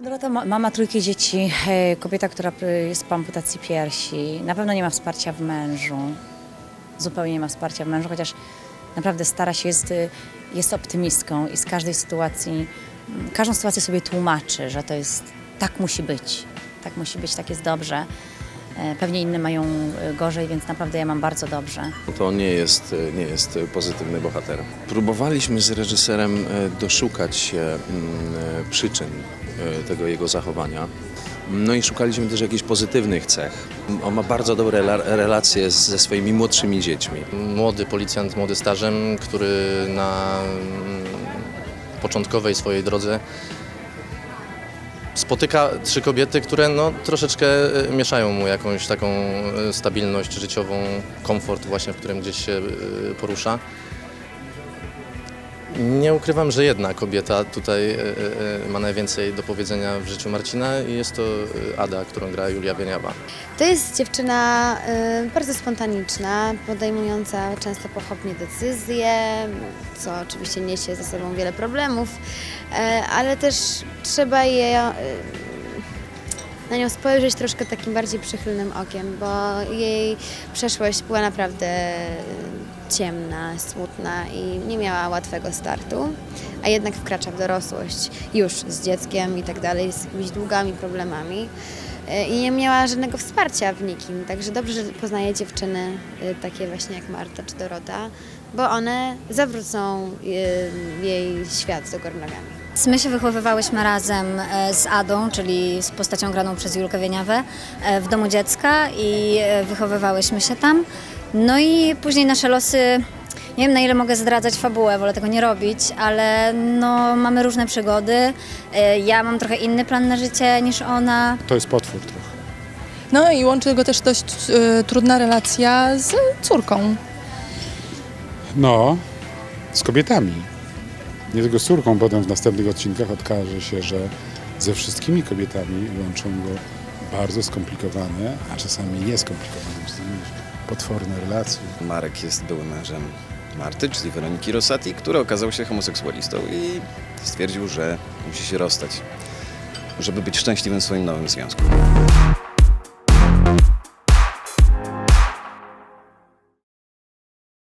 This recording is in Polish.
Dorota ma, mama trójki dzieci, e, kobieta, która jest po amputacji piersi. Na pewno nie ma wsparcia w mężu. Zupełnie nie ma wsparcia w mężu, chociaż naprawdę stara się, jest, e, jest optymistką i z każdej sytuacji, m, każdą sytuację sobie tłumaczy, że to jest, tak musi być, tak musi być, tak jest dobrze. E, Pewnie inne mają e, gorzej, więc naprawdę ja mam bardzo dobrze. To nie jest, nie jest pozytywny bohater. Próbowaliśmy z reżyserem e, doszukać się mm, e, przyczyn e, tego jego zachowania. No i szukaliśmy też jakichś pozytywnych cech. On ma bardzo dobre rela- relacje ze swoimi młodszymi dziećmi. Młody policjant, młody stażem, który na mm, początkowej swojej drodze spotyka trzy kobiety, które no, troszeczkę e, mieszają mu jakąś taką e, stabilność życiową, komfort właśnie, w którym gdzieś się e, porusza. Nie ukrywam, że jedna kobieta tutaj e, e, ma najwięcej do powiedzenia w życiu Marcina i jest to e, Ada, którą gra Julia Wieniawa. To jest dziewczyna bardzo spontaniczna, podejmująca często pochopnie decyzje, co oczywiście niesie ze sobą wiele problemów, e, ale też trzeba je, na nią spojrzeć troszkę takim bardziej przychylnym okiem, bo jej przeszłość była naprawdę ciemna, smutna i nie miała łatwego startu, a jednak wkracza w dorosłość już z dzieckiem i tak dalej, z jakimiś długami, problemami e, i nie miała żadnego wsparcia w nikim. Także dobrze, że poznaje dziewczyny e, takie właśnie jak Marta czy Dorota, bo one zawrócą e, jej świat do góry nogami. My się wychowywałyśmy razem z Adą, czyli z postacią graną przez Julkę Wieniawę w domu dziecka i wychowywałyśmy się tam. No i później nasze losy, nie wiem na ile mogę zdradzać fabułę, wolę tego nie robić, ale no, mamy różne przygody. E, Ja mam trochę inny plan na życie niż ona. To jest potwór trochę. No i łączy go też dość y, trudna relacja z córką. No, z kobietami. Nie tylko z córką, potem w następnych odcinkach okaże się, że ze wszystkimi kobietami łączą go bardzo skomplikowane, a czasami nieskomplikowane, czasami potworne relacje. Marek jest byłym mężem Marty, czyli Weroniki Rosati, który okazał się homoseksualistą i stwierdził, że musi się rozstać, żeby być szczęśliwym w swoim nowym związku.